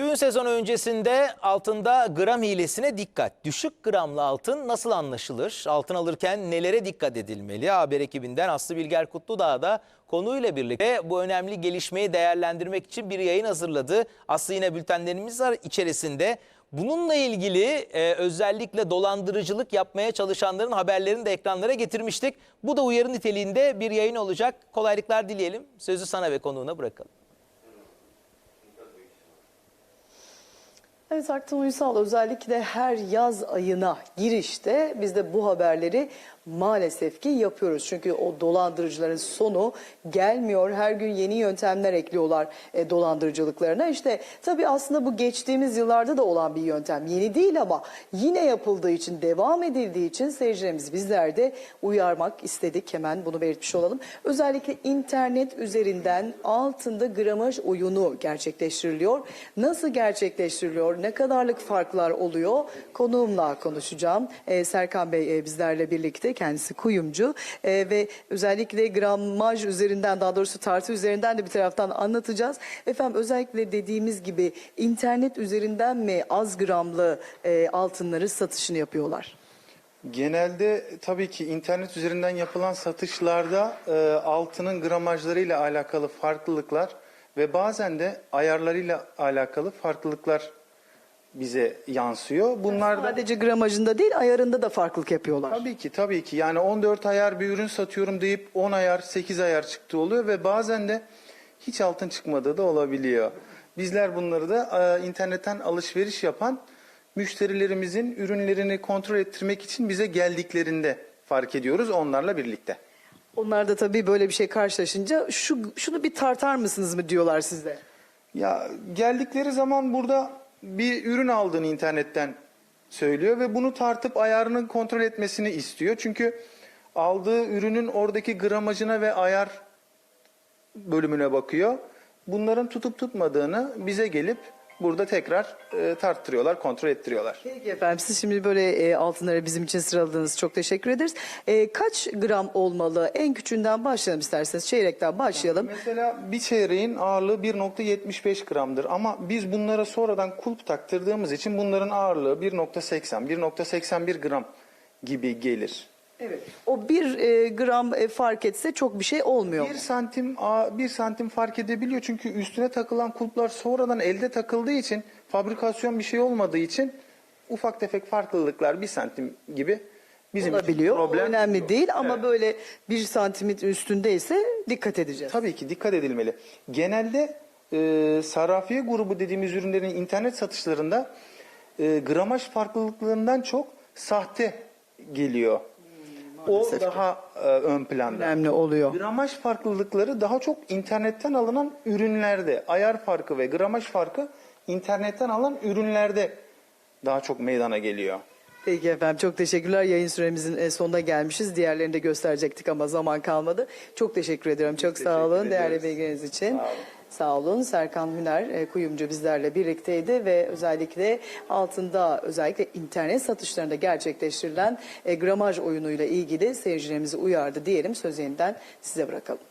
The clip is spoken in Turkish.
Düğün sezonu öncesinde altında gram hilesine dikkat. Düşük gramlı altın nasıl anlaşılır? Altın alırken nelere dikkat edilmeli? Haber ekibinden Aslı Bilger Kutludağ da konuyla birlikte bu önemli gelişmeyi değerlendirmek için bir yayın hazırladı. Aslı yine bültenlerimiz var içerisinde. Bununla ilgili e, özellikle dolandırıcılık yapmaya çalışanların haberlerini de ekranlara getirmiştik. Bu da uyarı niteliğinde bir yayın olacak. Kolaylıklar dileyelim. Sözü sana ve konuğuna bırakalım. Evet Aktan Uysal özellikle her yaz ayına girişte biz de bu haberleri maalesef ki yapıyoruz. Çünkü o dolandırıcıların sonu gelmiyor. Her gün yeni yöntemler ekliyorlar e, dolandırıcılıklarına. İşte tabii aslında bu geçtiğimiz yıllarda da olan bir yöntem. Yeni değil ama yine yapıldığı için, devam edildiği için seyircilerimiz bizler de uyarmak istedik. Hemen bunu belirtmiş olalım. Özellikle internet üzerinden altında gramaj oyunu gerçekleştiriliyor. Nasıl gerçekleştiriliyor? Ne kadarlık farklar oluyor? Konuğumla konuşacağım. Ee, Serkan Bey e, bizlerle birlikte kendisi kuyumcu Ee, ve özellikle gramaj üzerinden daha doğrusu tartı üzerinden de bir taraftan anlatacağız. Efendim özellikle dediğimiz gibi internet üzerinden mi az gramlı e, altınları satışını yapıyorlar? Genelde tabii ki internet üzerinden yapılan satışlarda e, altının gramajlarıyla alakalı farklılıklar ve bazen de ayarlarıyla alakalı farklılıklar bize yansıyor. Bunlar da Sadece gramajında değil ayarında da farklılık yapıyorlar. tabii ki tabii ki yani 14 ayar bir ürün satıyorum deyip 10 ayar 8 ayar çıktı oluyor ve bazen de hiç altın çıkmadığı da olabiliyor. Bizler bunları da e, internetten alışveriş yapan müşterilerimizin ürünlerini kontrol ettirmek için bize geldiklerinde fark ediyoruz onlarla birlikte. Onlar da tabii böyle bir şey karşılaşınca şu şunu bir tartar mısınız mı diyorlar size. Ya geldikleri zaman burada bir ürün aldığını internetten söylüyor ve bunu tartıp ayarını kontrol etmesini istiyor. Çünkü aldığı ürünün oradaki gramajına ve ayar bölümüne bakıyor. Bunların tutup tutmadığını bize gelip burada tekrar e, tarttırıyorlar, kontrol ettiriyorlar. Peki efendim siz şimdi böyle e, altınları bizim için sıraladığınız çok teşekkür ederiz. E, kaç gram olmalı? En küçüğünden başlayalım isterseniz. Çeyrekten başlayalım. Mesela bir çeyreğin ağırlığı 1.75 gramdır ama biz bunlara sonradan kulp taktırdığımız için bunların ağırlığı 1.80, 1.81 gram gibi gelir. Evet. O bir e, gram e, fark etse çok bir şey olmuyor. Bir santim a- bir santim fark edebiliyor çünkü üstüne takılan kulplar sonradan elde takıldığı için fabrikasyon bir şey olmadığı için ufak tefek farklılıklar bir santim gibi bizim için olabiliyor. Problem önemli yok. değil ama Evet. böyle bir santimetre üstündeyse dikkat edeceğiz. Tabii ki dikkat edilmeli. Genelde e, sarrafiye grubu dediğimiz ürünlerin internet satışlarında e, gramaj farklılıklarından çok sahte geliyor. O maalesef ki. daha e, ön planda. Önemli oluyor. Gramaj farklılıkları daha çok internetten alınan ürünlerde, ayar farkı ve gramaj farkı internetten alınan ürünlerde daha çok meydana geliyor. Peki efendim çok teşekkürler. Yayın süremizin e, sonuna gelmişiz. Diğerlerini de gösterecektik ama zaman kalmadı. Çok teşekkür ediyorum. Çok sağ teşekkür olun değerli ediyoruz. bilginiz için. Sağ olun. Sağ olun. Serkan Hüner e, kuyumcu bizlerle birlikteydi ve özellikle altında özellikle internet satışlarında gerçekleştirilen e, gramaj oyunuyla ilgili seyircilerimizi uyardı diyelim. Söz yeniden size bırakalım.